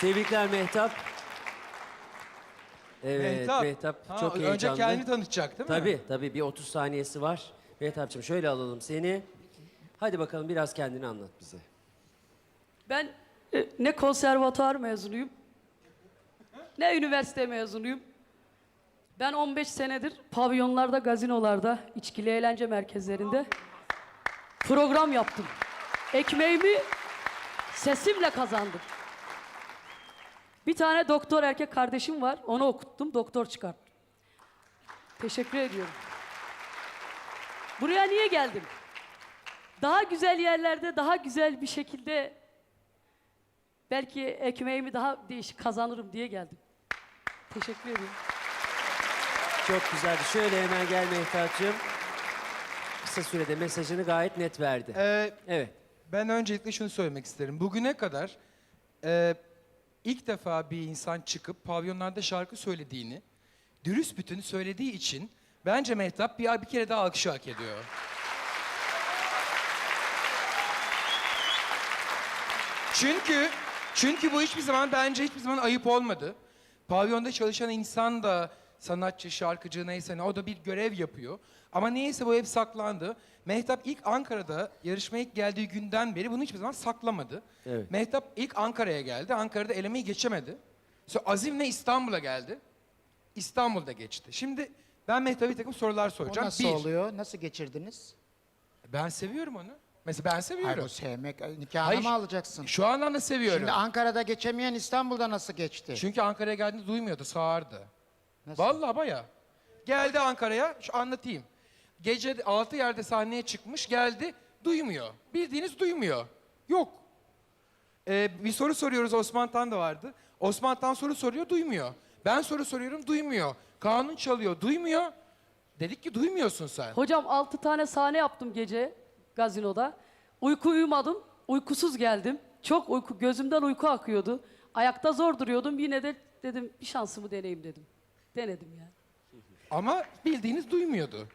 Tebrikler Mehtap. Evet Mehtap, Mehtap. Ha, çok önce heyecanlı. kendini tanıtacak değil mi? Tabii tabii bir 30 saniyesi var. Mehtapçığım şöyle alalım seni. Hadi bakalım biraz kendini anlat bize. Ben e, ne konservatuar mezunuyum, ne üniversite mezunuyum. Ben 15 senedir pavyonlarda, gazinolarda, içkili eğlence merkezlerinde program yaptım. Ekmeğimi sesimle kazandım. Bir tane doktor erkek kardeşim var, onu okuttum, doktor çıkarttım. Teşekkür ediyorum. Buraya niye geldim? Daha güzel yerlerde, daha güzel bir şekilde belki ekmeğimi daha değişik kazanırım diye geldim. Teşekkür ederim. Çok güzeldi. Şöyle hemen gel Mehtapçığım. Kısa sürede mesajını gayet net verdi. Ee, Evet. ben öncelikle şunu söylemek isterim. Bugüne kadar e, ilk defa bir insan çıkıp pavyonlarda şarkı söylediğini, dürüst bütünü söylediği için bence Mehtap bir, bir kere daha alkışı hak ediyor. Çünkü çünkü bu hiçbir zaman bence hiçbir zaman ayıp olmadı. Pavyonda çalışan insan da sanatçı, şarkıcı neyse ne o da bir görev yapıyor. Ama niyeyse bu hep saklandı. Mehtap ilk Ankara'da yarışmaya ilk geldiği günden beri bunu hiçbir zaman saklamadı. Evet. Mehtap ilk Ankara'ya geldi. Ankara'da elemeyi geçemedi. Sonra Azim'le İstanbul'a geldi. İstanbul'da geçti. Şimdi ben Mehtap'a bir takım sorular O soracağım. nasıl Bir, oluyor? Nasıl geçirdiniz? ben seviyorum onu. Mesela ben Hayır seviyorum. o sevmek. ay, Nikahına Hayır, mı alacaksın? Şu anlamda seviyorum. Şimdi Ankara'da geçemeyen İstanbul'da nasıl geçti? Çünkü Ankara'ya geldiğinde duymuyordu, sağırdı. Nasıl? Vallahi baya. Geldi Ankara'ya, şu anlatayım. Gece altı yerde sahneye çıkmış, geldi, duymuyor. Bildiğiniz duymuyor. Yok. Ee, bir soru soruyoruz, Osman Tan da vardı. Osman Tan soru soruyor, duymuyor. Ben soru soruyorum, duymuyor. Kanun çalıyor, duymuyor. Dedik ki duymuyorsun sen. Hocam 6 tane sahne yaptım gece gazinoda. Uyku uyumadım, uykusuz geldim. Çok uyku, gözümden uyku akıyordu. Ayakta zor duruyordum. Yine de dedim bir şansımı deneyeyim dedim. Denedim yani. Ama bildiğiniz duymuyordu.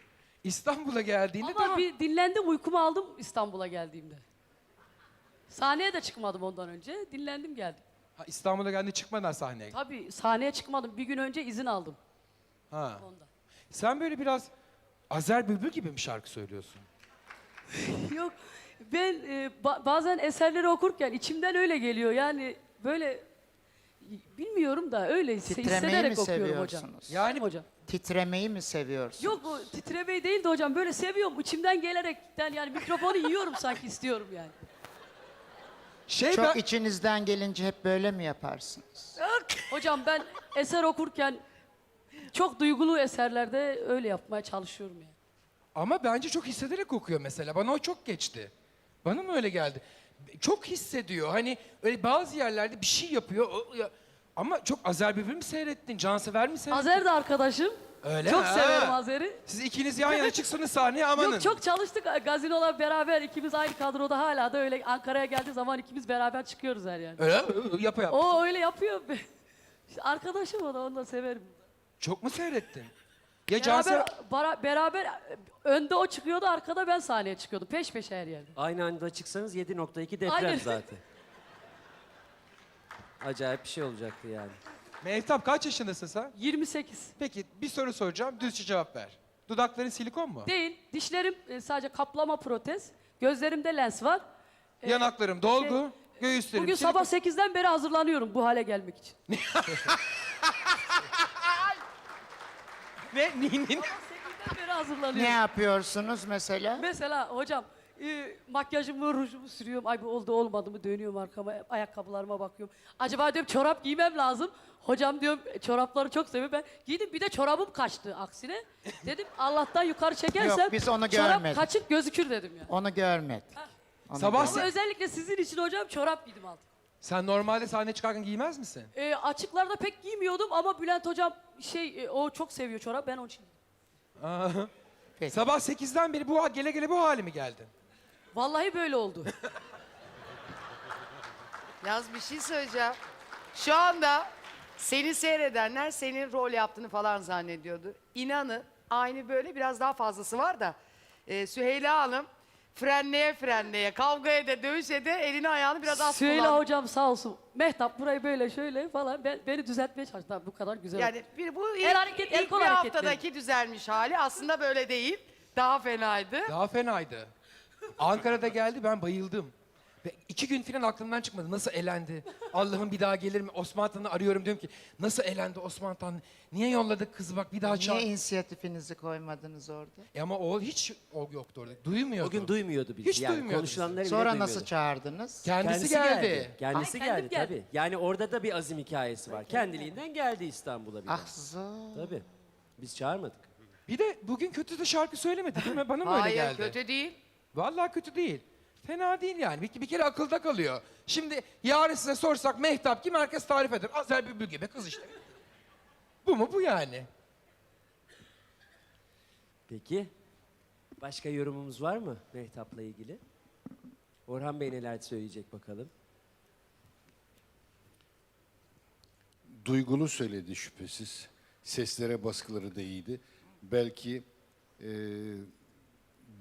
İstanbul'a geldiğinde Ama daha... bir dinlendim, uykumu aldım İstanbul'a geldiğimde. Sahneye de çıkmadım ondan önce. Dinlendim geldim. Ha, İstanbul'a geldiğinde çıkmadan sahneye. Tabii sahneye çıkmadım. Bir gün önce izin aldım Ha. ondan. Sen böyle biraz Azer Bülbül gibi mi şarkı söylüyorsun? Yok ben e, ba- bazen eserleri okurken içimden öyle geliyor. Yani böyle bilmiyorum da öyle hisse- Titremeyi hissederek mi okuyorum hocam. seviyorsunuz? Yani hocam. Titremeyi mi seviyorsun? Yok o titremeyi değil de hocam böyle seviyorum. içimden gelerekten yani mikrofonu yiyorum sanki istiyorum yani. şey Çok ben... içinizden gelince hep böyle mi yaparsınız? Hocam ben eser okurken çok duygulu eserlerde öyle yapmaya çalışıyorum yani. Ama bence çok hissederek okuyor mesela. Bana o çok geçti. Bana mı öyle geldi? Çok hissediyor. Hani öyle bazı yerlerde bir şey yapıyor. o- ya- Ama çok Azer Bülbül mi seyrettin? Cansever mi seyrettin? Azer de arkadaşım. Öyle çok mi? severim Ha. Azer'i. Siz ikiniz yan yana çıksınız sahneye amanın. Yok çok çalıştık gazinolar beraber ikimiz aynı kadroda hala da öyle Ankara'ya geldiği zaman ikimiz beraber çıkıyoruz her yani. Öyle mi? Yapa yap. O öyle yapıyor. İşte Arkadaşım o da onu da severim. Çok mu seyrettin? Ya. Beraber, bara- beraber önde o çıkıyordu arkada ben sahneye çıkıyordum. Peş peşe her yerde. Aynı anda çıksanız 7.2 deprem Aynen. zaten. Acayip bir şey olacaktı yani. Mehtap kaç yaşındasın sen? 28. Peki bir soru soracağım. Düzce cevap ver. Dudakların silikon mu? Değil. Dişlerim e, sadece kaplama protez. Gözlerimde lens var. Yanaklarım dolgu. Göğüslerim Bugün silikon. sabah 8'den beri hazırlanıyorum bu hale gelmek için. Ne? Ni, ni, 8'den beri hazırlanıyorum. Ne yapıyorsunuz mesela? Mesela hocam e, makyajımı, rujumu sürüyorum. Ay bu oldu olmadı mı dönüyorum arkama, ayakkabılarıma bakıyorum. Acaba diyorum çorap giymem lazım. Hocam diyorum "E, çorapları çok seviyorum ben. Giydim bir de çorabım kaçtı aksine. Dedim Allah'tan yukarı çekersem Yok, biz onu çorap görmedik. kaçık gözükür dedim ya. Onu görmedik. Onu Sabah görmedik. Ama özellikle sizin için hocam çorap giydim aldım. Sen normalde sahneye çıkarken giymez misin? E, açıklarda pek giymiyordum ama Bülent hocam şey e, o çok seviyor çorap ben onun için. Peki. Sabah 8'den beri bu gele gele bu hale mi geldin? Vallahi böyle oldu. Yaz bir şey söyleyeceğim. Şu anda seni seyredenler senin rol yaptığını falan zannediyordu. İnanın aynı böyle biraz daha fazlası var da e, Süheyla Hanım frenleye frenleye, kavgaya da dövüşe de elini ayağını biraz az Söyle kullan. hocam sağ olsun. Mehtap burayı böyle şöyle falan ben, beni düzeltmeye çalıştı. Bu kadar güzel. Yani bir, bu ilk, El hareket, el ilk kol bir hareketleri. haftadaki düzelmiş hali aslında böyle değil. Daha fenaydı. Daha fenaydı. Ankara'da geldi ben bayıldım. Ve iki gün falan aklımdan çıkmadı. Nasıl elendi? Allah'ım bir daha gelir mi? Osman Tan'ı arıyorum diyorum ki nasıl elendi Osman Tan? Niye yolladık kızı bak bir daha çağır. Niye inisiyatifinizi koymadınız orada? E ama o hiç o yoktu orada. Duymuyordu. O gün duymuyordu bizi. Hiç yani duymuyordu konuşulanları bile Sonra duymuyordu. nasıl çağırdınız? Kendisi, geldi. Kendisi Ay, kendim geldi geldim. tabii. Yani orada da bir azim hikayesi var. Kendiliğinden geldi İstanbul'a bir de. Ah zor. Tabii. Biz çağırmadık. Bir de bugün kötü de şarkı söylemedi değil mi? Bana mı öyle Hayır geldi? kötü değil. Vallahi kötü değil. Fena değil yani. Bir, bir kere akılda kalıyor. Şimdi yarın size sorsak Mehtap kim herkes tarif eder. Azer Bülbül gibi kız işte. bu mu bu yani? Peki. Başka yorumumuz var mı Mehtap'la ilgili? Orhan Bey neler söyleyecek bakalım. duygulu söyledi şüphesiz. Seslere baskıları da iyiydi. Belki e,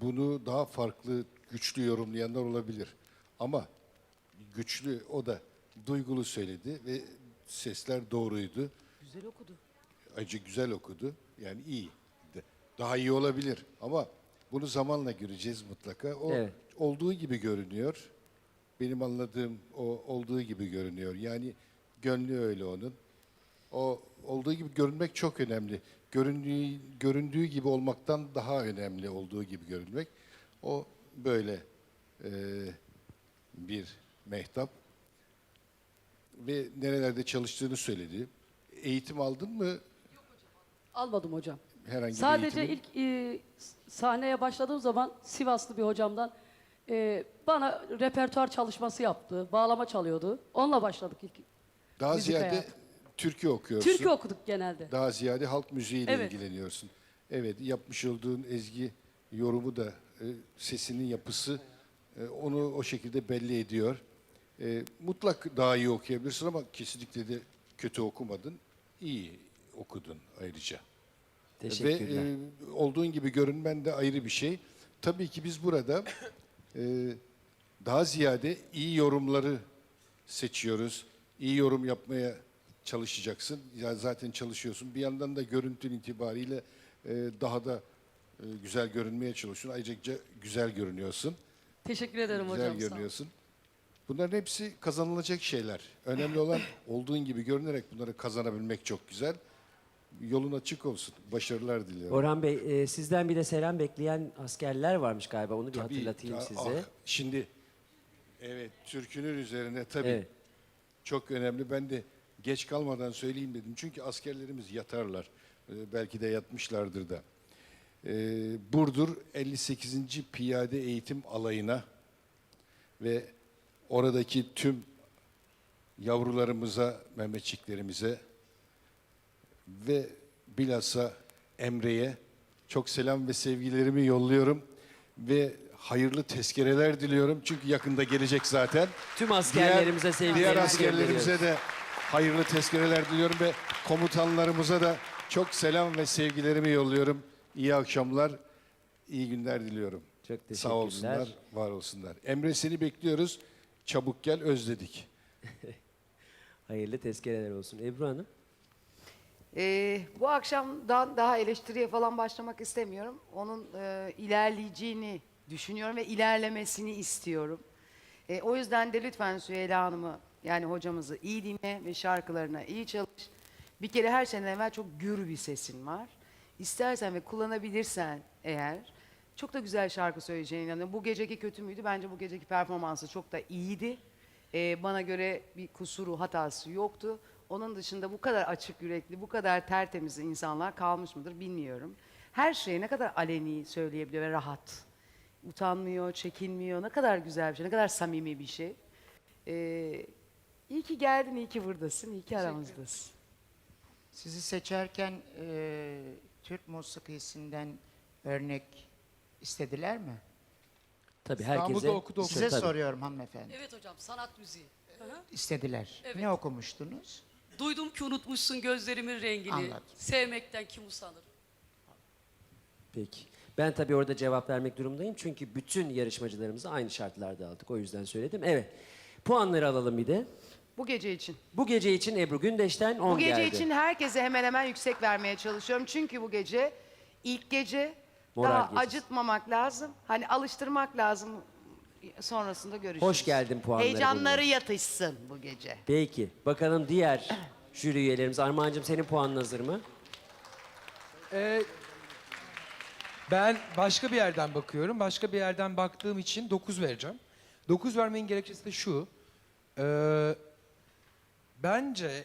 bunu daha farklı, güçlü yorumlayanlar olabilir. Ama güçlü o da duygulu söyledi ve sesler doğruydu. Güzel okudu. Ayrıca güzel okudu. Yani iyi. Daha iyi olabilir ama bunu zamanla göreceğiz mutlaka. O Evet. olduğu gibi görünüyor. Benim anladığım o olduğu gibi görünüyor. Yani gönlü öyle onun. O olduğu gibi görünmek çok önemli. Göründüğü, göründüğü gibi olmaktan daha önemli olduğu gibi görünmek. O böyle eee, bir mehtap ve nerelerde çalıştığını söyledi. Eğitim aldın mı? Almadım hocam. Herhangi Sadece bir eğitimi? ilk e, sahneye başladığım zaman Sivaslı bir hocamdan e, bana repertuar çalışması yaptı. Bağlama çalıyordu. Onunla başladık ilk. Daha müzik ziyade hayatı. türkü okuyorsun. Türkü okuduk genelde. Daha ziyade halk müziğiyle Evet. ilgileniyorsun. Evet, yapmış olduğun ezgi yorumu da e, sesinin yapısı e, onu o şekilde belli ediyor. E, mutlak daha iyi okuyabilirsin ama kesinlikle de kötü okumadın. İyi okudun ayrıca. Teşekkürler. Ve e, olduğun gibi görünmen de ayrı bir şey. Tabii ki biz burada e, daha ziyade iyi yorumları seçiyoruz. İyi yorum yapmaya çalışacaksın. Ya zaten çalışıyorsun. Bir yandan da görüntün itibariyle e, daha da e, güzel görünmeye çalışıyorsun. Ayrıca güzel görünüyorsun. Teşekkür ederim Güzel hocam. sağ olun. görünüyorsun. Bunların hepsi kazanılacak şeyler. Önemli olan olduğun gibi görünerek bunları kazanabilmek çok güzel. Yolun açık olsun. Başarılar diliyorum. Orhan Bey, e, sizden bir de selam bekleyen askerler varmış galiba. Onu bir Tabii, hatırlatayım ya, size. ah, şimdi evet türkünün üzerine tabii Evet. çok önemli. Ben de geç kalmadan söyleyeyim dedim. Çünkü askerlerimiz yatarlar. Ee, belki de yatmışlardır da. Ee, Burdur 58. Piyade Eğitim Alayı'na ve oradaki tüm yavrularımıza, Mehmetçiklerimize ve bilhassa Emre'ye çok selam ve sevgilerimi yolluyorum ve hayırlı tezkereler diliyorum çünkü yakında gelecek zaten. Tüm askerlerimize diğer, sevgilerimizi diğer askerlerimize de hayırlı tezkereler diliyorum ve komutanlarımıza da çok selam ve sevgilerimi yolluyorum. İyi akşamlar, iyi günler diliyorum. Çok Sağ teşekkürler. olsunlar, var olsunlar. Emre seni bekliyoruz. Çabuk gel, özledik. Hayırlı tezkereler olsun. Ebru Hanım. Ee, bu akşamdan daha eleştiriye falan başlamak istemiyorum. Onun e, ilerleyeceğini düşünüyorum ve ilerlemesini istiyorum. E, o yüzden de lütfen Süheyla Hanım'ı yani hocamızı iyi dinle ve şarkılarına iyi çalış. Bir kere her şeyden evvel çok gür bir sesin var. İstersen ve kullanabilirsen eğer çok da güzel şarkı söyleyeceğine inanıyorum. Bu geceki kötü müydü? Bence bu geceki performansı çok da iyiydi. Ee, bana göre bir kusuru, hatası yoktu. Onun dışında bu kadar açık yürekli, bu kadar tertemiz insanlar kalmış mıdır bilmiyorum. Her şeyi ne kadar aleni söyleyebiliyor ve rahat. Utanmıyor, çekinmiyor. Ne kadar güzel bir şey, ne kadar samimi bir şey. Ee, iyi ki geldin, iyi ki buradasın, iyi ki aramızdasın. Sizi seçerken e, Türk musikisinden örnek istediler mi? Tabii İstanbul'da herkese... okudu, okudu. Size Tabii. soruyorum hanımefendi. Evet hocam sanat müziği. İstediler. Evet. Ne okumuştunuz? Duydum ki unutmuşsun gözlerimin rengini. Anladım. Sevmekten kim usanır? Peki. Ben tabii orada cevap vermek durumundayım. Çünkü bütün yarışmacılarımızı aynı şartlarda aldık. O yüzden söyledim. Evet. Puanları alalım bir de. Bu gece için. Bu gece için Ebru Gündeş'ten 10 Bu gece geldi. için herkese hemen hemen yüksek vermeye çalışıyorum. Çünkü bu gece ilk gece Moral daha gecesi. acıtmamak lazım. Hani alıştırmak lazım. Sonrasında görüşürüz. Hoş geldin puanları Heyecanları bunlar. yatışsın bu gece. Peki. Bakalım diğer jüri üyelerimiz. Armağan'cığım senin puanın hazır mı? Ee, ben başka bir yerden bakıyorum. Başka bir yerden baktığım için 9 vereceğim. 9 vermenin gerekçesi de şu. Ee, bence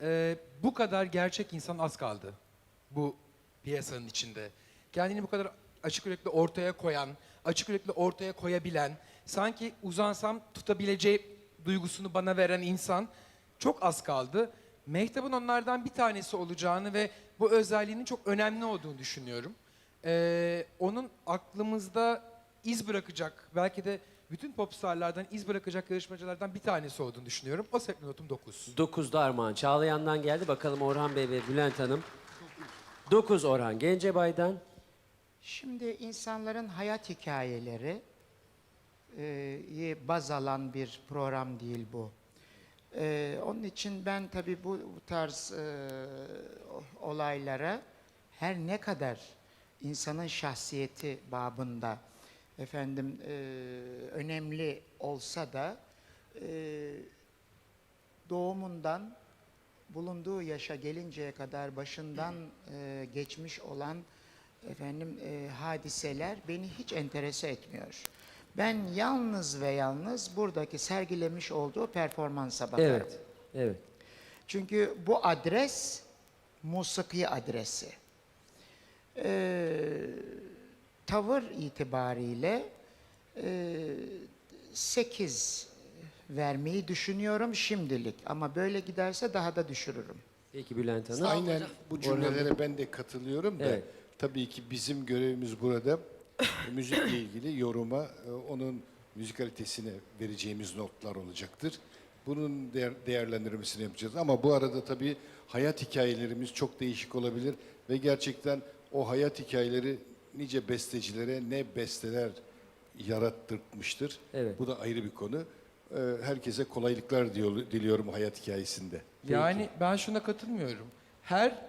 e, bu kadar gerçek insan az kaldı. Bu piyasanın içinde. Kendini bu kadar açık yürekli ortaya koyan, açık yürekli ortaya koyabilen, sanki uzansam tutabileceği duygusunu bana veren insan çok az kaldı. Mehtap'ın onlardan bir tanesi olacağını ve bu özelliğinin çok önemli olduğunu düşünüyorum. Ee, onun aklımızda iz bırakacak, belki de bütün popstarlardan iz bırakacak yarışmacılardan bir tanesi olduğunu düşünüyorum. O sebeple notum 9. 9'da Armağan Çağlayan'dan geldi. Bakalım Orhan Bey ve Bülent Hanım. 9 Orhan Gencebay'dan. Şimdi insanların hayat hikayeleri e, baz alan bir program değil bu. E, onun için ben tabii bu, bu tarz e, olaylara her ne kadar insanın şahsiyeti babında efendim e, önemli olsa da e, doğumundan bulunduğu yaşa gelinceye kadar başından e, geçmiş olan efendim e, hadiseler beni hiç enterese etmiyor. Ben yalnız ve yalnız buradaki sergilemiş olduğu performansa bakarım. Evet. Evet. Çünkü bu adres musiki adresi. Ee, tavır itibariyle e, 8 vermeyi düşünüyorum şimdilik ama böyle giderse daha da düşürürüm. Peki Bülent Hanım. Aynen bu cümlelere ben de katılıyorum da Evet. tabii ki bizim görevimiz burada müzikle ilgili yoruma e, onun müzikalitesine vereceğimiz notlar olacaktır. Bunun değer, değerlendirmesini yapacağız. Ama bu arada tabii hayat hikayelerimiz çok değişik olabilir ve gerçekten o hayat hikayeleri nice bestecilere ne besteler yarattırmıştır. Evet. Bu da ayrı bir konu. E, Herkese kolaylıklar diyor, diliyorum hayat hikayesinde. Yani ben şuna katılmıyorum. Her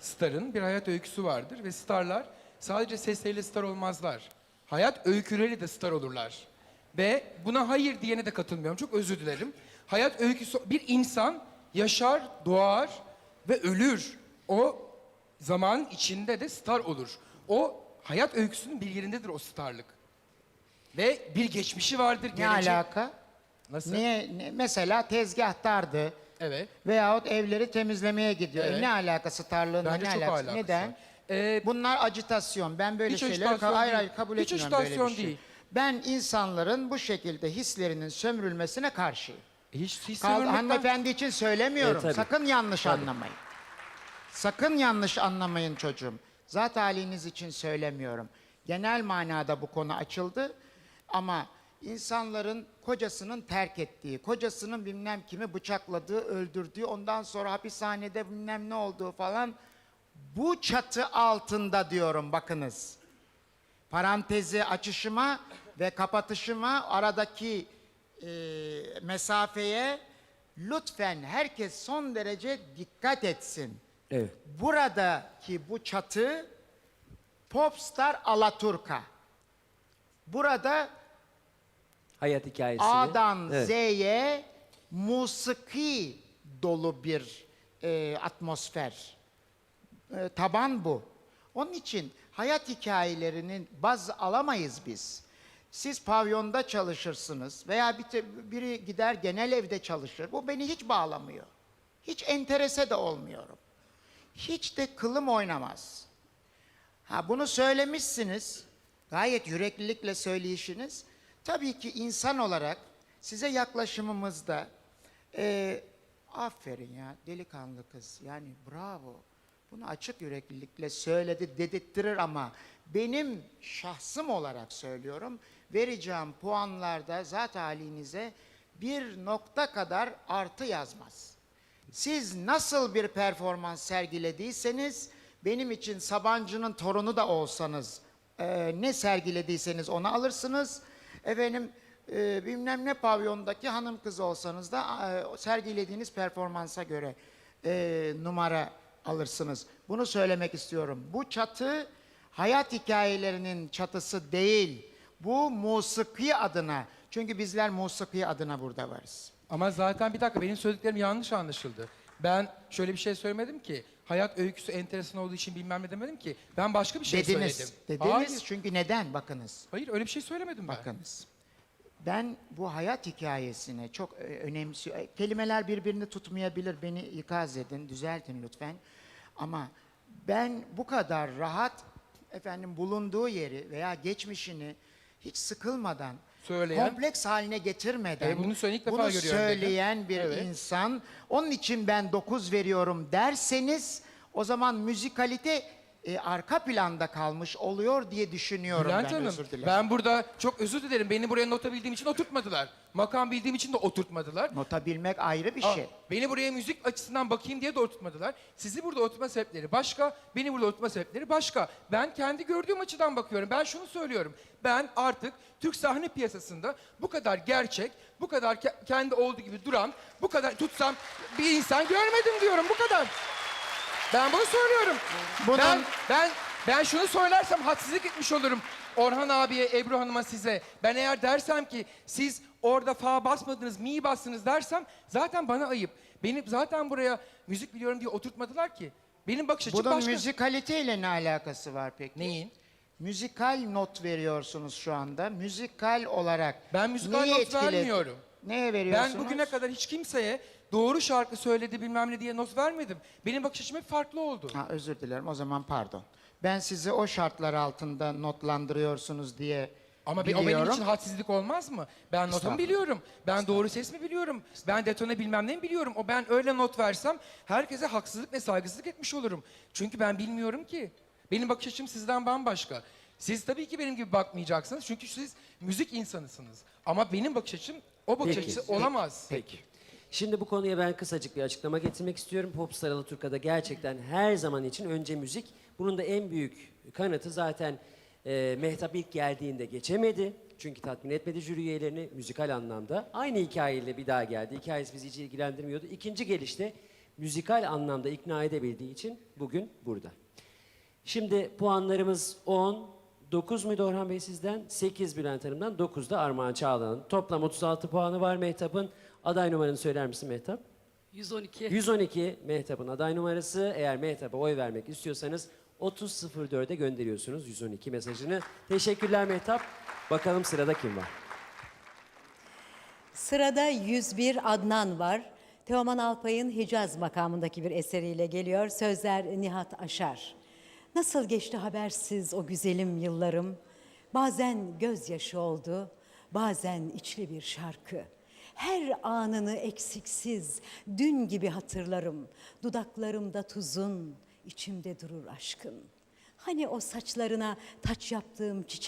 starın bir hayat öyküsü vardır ve starlar sadece sesleriyle star olmazlar. Hayat öyküleriyle de star olurlar. Ve buna hayır diyene de katılmıyorum. Çok özür dilerim. Hayat öyküsü bir insan yaşar, doğar ve ölür. O zaman içinde de star olur. O hayat öyküsünün bir yerindedir o starlık. Ve bir geçmişi vardır. Ne gelecek- alaka? Nasıl? Niye, ne- mesela tezgahtardı Evet. veyahut evleri temizlemeye gidiyor. E Evet. ne alakası tarlığında Bence ne çok alakası? alakası Neden? var. Ee, Bunlar acitasyon. Ben böyle Hiç şeyleri acitasyon hayır değil. hayır kabul Hiç etmiyorum böyle bir şey. değil. Ben insanların bu şekilde hislerinin sömürülmesine karşıyım. hiç, hiç Kal- sömürmekten- hanımefendi için söylemiyorum. Tabii. Sakın yanlış anlamayın. Sakın yanlış anlamayın çocuğum. Zat haliniz için söylemiyorum. Genel manada bu konu açıldı ama insanların kocasının terk ettiği, kocasının bilmem kimi bıçakladığı, öldürdüğü, ondan sonra hapishanede bilmem ne olduğu falan bu çatı altında diyorum bakınız. Parantezi açışıma ve kapatışıma aradaki e, mesafeye lütfen herkes son derece dikkat etsin. Evet. Buradaki bu çatı Popstar Alaturka. Burada Hayat hikayesini. A'dan Evet. Z'ye musiki dolu bir e, atmosfer. E, taban bu. Onun için hayat hikayelerinin baz alamayız biz. Siz pavyonda çalışırsınız veya biri gider genel evde çalışır. Bu beni hiç bağlamıyor. Hiç enterese de olmuyorum. Hiç de kılım oynamaz. Ha bunu söylemişsiniz. Gayet yüreklilikle söyleyişiniz. Tabii ki insan olarak size yaklaşımımızda eee, aferin ya delikanlı kız yani bravo. Bunu açık yüreklilikle söyledi dedirttirir ama benim şahsım olarak söylüyorum vereceğim puanlarda zat halinize bir nokta kadar artı yazmaz. Siz nasıl bir performans sergilediyseniz benim için Sabancı'nın torunu da olsanız e, ne sergilediyseniz onu alırsınız. Efendim e, bilmem ne pavyondaki hanım kızı olsanız da e, sergilediğiniz performansa göre e, numara alırsınız. Bunu söylemek istiyorum. Bu çatı hayat hikayelerinin çatısı değil. Bu musiki adına. Çünkü bizler musiki adına burada varız. Ama zaten bir dakika benim söylediklerim yanlış anlaşıldı. Ben şöyle bir şey söylemedim ki. Hayat öyküsü enteresan olduğu için bilmem ne demedim ki. Ben başka bir şey dediniz. söyledim. Dediniz Hayır. çünkü neden? Bakınız. Hayır öyle bir şey söylemedim ben. Bakınız. Ben bu hayat hikayesine çok e, önemsiyorum. Kelimeler birbirini tutmayabilir. Beni ikaz edin, düzeltin lütfen. Ama ben bu kadar rahat efendim bulunduğu yeri veya geçmişini hiç sıkılmadan Söyleyen- kompleks haline getirmeden E, bunu söyle- ilk defa bunu görüyorum dedi. söyleyen bir Evet. insan onun için ben 9 veriyorum derseniz o zaman müzikalite e, arka planda kalmış oluyor diye düşünüyorum Bülent ben Hanım, özür dilerim. ben burada çok özür dilerim. Beni buraya nota bildiğim için oturtmadılar. Makam bildiğim için de oturtmadılar. Nota bilmek ayrı bir Aa, şey. Beni buraya müzik açısından bakayım diye de oturtmadılar. Sizi burada oturtma sebepleri başka, beni burada oturtma sebepleri başka. Ben kendi gördüğüm açıdan bakıyorum. Ben şunu söylüyorum. Ben artık Türk sahne piyasasında bu kadar gerçek, bu kadar ke- kendi olduğu gibi duran, bu kadar tutsam bir insan görmedim diyorum. Bu kadar. Ben bunu söylüyorum. Bunun- Ben, ben, ben şunu söylersem haksızlık etmiş olurum. Orhan abiye, Ebru Hanım'a size. Ben eğer dersem ki siz orada fa basmadınız, mi bastınız dersem zaten bana ayıp. Beni zaten buraya müzik biliyorum diye oturtmadılar ki. Benim bakış açım Bunun başka. müzikaliteyle ne alakası var peki? Neyin? Müzikal not veriyorsunuz şu anda. Müzikal olarak. Ben müzikal not etkiledi? vermiyorum. Neye veriyorsunuz? Ben bugüne kadar hiç kimseye doğru şarkı söyledi bilmem ne diye not vermedim. Benim bakış açım hep farklı oldu. Ha, özür dilerim o zaman pardon. Ben sizi o şartlar altında notlandırıyorsunuz diye Ama bir- o biliyorum. benim için hadsizlik olmaz mı? Ben notumu Estağfurullah. biliyorum. Ben doğru ses mi biliyorum? Ben detone bilmem ne mi biliyorum? O ben öyle not versem herkese haksızlık ve saygısızlık etmiş olurum. Çünkü ben bilmiyorum ki. Benim bakış açım sizden bambaşka. Siz tabii ki benim gibi bakmayacaksınız. Çünkü siz müzik insanısınız. Ama benim bakış açım o bakış Peki. açısı olamaz. Peki. Şimdi bu konuya ben kısacık bir açıklama getirmek istiyorum. Popstar Alaturka'da gerçekten her zaman için önce müzik. Bunun da en büyük kanıtı zaten e, Mehtap ilk geldiğinde geçemedi. Çünkü tatmin etmedi jüri üyelerini müzikal anlamda. Aynı hikayeyle bir daha geldi. Hikayesi bizi hiç ilgilendirmiyordu. İkinci gelişte müzikal anlamda ikna edebildiği için bugün burada. Şimdi puanlarımız 10, 9 muydu Orhan Bey sizden? 8 Bülent Hanım'dan, 9 da Armağan Çağlan'ın. Toplam 36 puanı var Mehtap'ın. Aday numaranı söyler misin Mehtap? 112. 112 Mehtap'ın aday numarası. Eğer Mehtap'a oy vermek istiyorsanız 30.04'e gönderiyorsunuz 112 mesajını. Teşekkürler Mehtap. Bakalım sırada kim var? Sırada 101 Adnan var. Teoman Alpay'ın Hicaz makamındaki bir eseriyle geliyor. Sözler Nihat Aşar. Nasıl geçti habersiz o güzelim yıllarım? Bazen gözyaşı oldu, bazen içli bir şarkı. Her anını eksiksiz, dün gibi hatırlarım. Dudaklarımda tuzun, içimde durur aşkın. Hani o saçlarına taç yaptığım çiçek